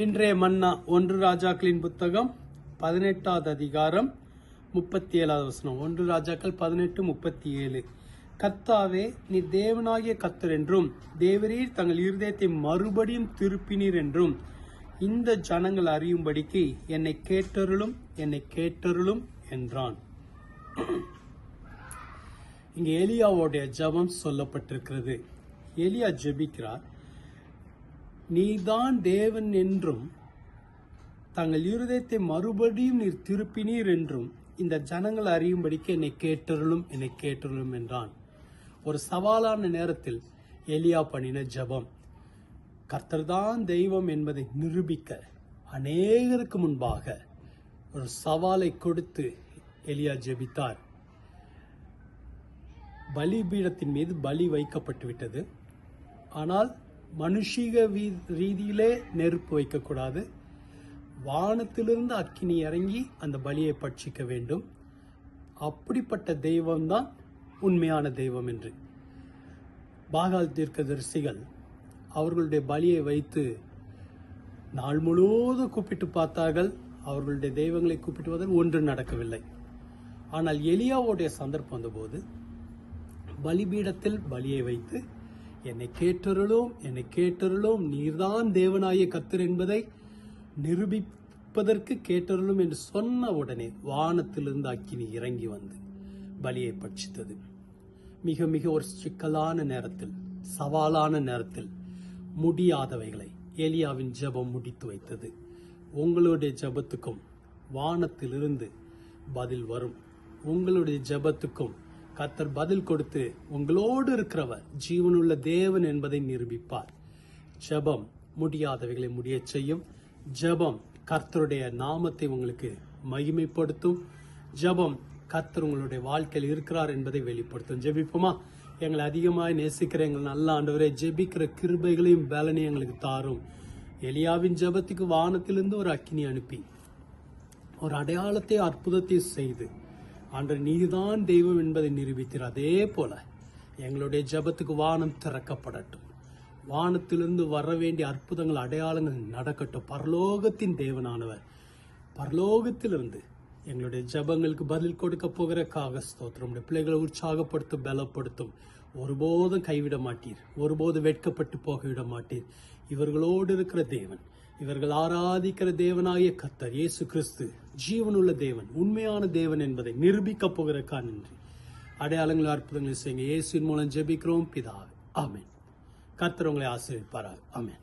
இன்றைய மன்னா ஒன்று ராஜாக்களின் புத்தகம் பதினெட்டாவது அதிகாரம் முப்பத்தி ஏழாவது வசனம். ஒன்று ராஜாக்கள் பதினெட்டு முப்பத்தி ஏழு கத்தாவே நீ தேவனாகிய கத்தர் என்றும் தேவரீர் தங்கள் இருதயத்தை மறுபடியும் திருப்பினீர் என்றும் இந்த ஜனங்கள் அறியும்படிக்கு என்னை கேட்டருளும் என்னை கேட்டருளும் என்றான். இங்கே எலியாவோடைய ஜெபம் சொல்லப்பட்டிருக்கிறது. எலியா ஜெபிக்கிறார். நீதான் தேவன் என்றும் தங்கள் இருதயத்தை மறுபடியும் நீர் திருப்பினீர் என்றும் இந்த ஜனங்கள் அறியும்படிக்கு என்னை கேட்டருளும் என்னை கேட்டருளும் என்றான். ஒரு சவாலான நேரத்தில் எலியா பண்ணின ஜெபம். கர்த்தர்தான் தெய்வம் என்பதை நிரூபிக்க அநேகருக்கு முன்பாக ஒரு சவாலை கொடுத்து எலியா ஜெபித்தார். பலிபீடத்தின் மீது பலி வைக்கப்பட்டு விட்டது ஆனால் மனுஷீக வீ- ரீதியிலே நெருப்பு வைக்கக்கூடாது. வானத்திலிருந்து அக்கினி இறங்கி அந்த பலியை பட்சிக்க வேண்டும். அப்படிப்பட்ட தெய்வம்தான் உண்மையான தெய்வம் என்று. பாகால் தீர்க்கதரிசிகள் அவர்களுடைய பலியை வைத்து நாள் முழுவதும் கூப்பிட்டு பார்த்தார்கள். அவர்களுடைய தெய்வங்களை கூப்பிட்டு வந்தால் ஒன்று நடக்கவில்லை. ஆனால் எலியாவுடைய சந்தர்ப்பம் வந்தபோது பலிபீடத்தில் பலியை வைத்து என்னை கேட்டருளும் என்னை கேட்டருளும். நீர்தான் தேவனாய கத்தர் என்பதை நிரூபிப்பதற்கு கேட்டருளும் என்று சொன்ன உடனே வானத்திலிருந்து அக்கினி இறங்கி வந்து பலியை பட்சித்தது. மிக மிக ஒரு சிக்கலான நேரத்தில் சவாலான நேரத்தில் முடியாதவைகளை எலியாவின் ஜெபம் முடித்து வைத்தது. உங்களுடைய ஜெபத்துக்கும் வானத்திலிருந்து பதில் வரும். உங்களுடைய ஜெபத்துக்கும் கர்த்தர் பதில் கொடுத்து உங்களோடு இருக்கிறவர் ஜீவனுள்ள தேவன் என்பதை நிரூபிப்பார். ஜெபம் முடியாதவைகளை முடியச் செய்யும். ஜெபம் கர்த்தருடைய நாமத்தை உங்களுக்கு மகிமைப்படுத்தும். ஜெபம் கர்த்தர் உங்களுடைய வாழ்க்கையில் இருக்கிறார் என்பதை வெளிப்படுத்தும். ஜெபிப்போமா? எங்களை அதிகமாக நேசிக்கிற எங்கள் நல்ல ஆண்டவரே ஜெபிக்கிற கிருபைகளையும் பலனையும் எங்களுக்கு தாரும். எலியாவின் ஜெபத்துக்கு வானத்திலிருந்து ஒரு அக்கினி அனுப்பி ஒரு அடையாளத்தை அற்புதத்தை செய்து ஆண்டு நீதான் தெய்வம் என்பதை நிரூபித்தீர் அதே போல எங்களுடைய ஜெபத்துக்கு வானம் திறக்கப்படட்டும். வானத்திலிருந்து வர வேண்டிய அற்புதங்கள் அடையாளங்கள் நடக்கட்டும். பரலோகத்தின் தேவனானவர் பரலோகத்திலிருந்து எங்களுடைய ஜெபங்களுக்கு பதில் கொடுக்க போகிறக்காக ஸ்தோத்திரம். பிள்ளைகளை உற்சாகப்படுத்தும் பலப்படுத்தும். ஒருபோதும் கைவிட மாட்டீர். ஒருபோதும் வெட்கப்பட்டு போகவிட மாட்டீர். இவர்களோடு இருக்கிற தேவன் இவர்கள் ஆராதிக்கிற தேவனாகிய கத்தர் இயேசு கிறிஸ்து. ஜீவனுள்ள தேவன் உண்மையான தேவன் என்பதை நிரூபிக்கப் போகிறக்கா நன்றி. அடையாளங்கள் அற்புதங்களை செய்யுங்க. இயேசுவின் மூலம் ஜெபிக்கிறோம் பிதா ஆமேன். கர்த்தர் உங்களை ஆசீர்வதிப்பாராக. ஆமென்.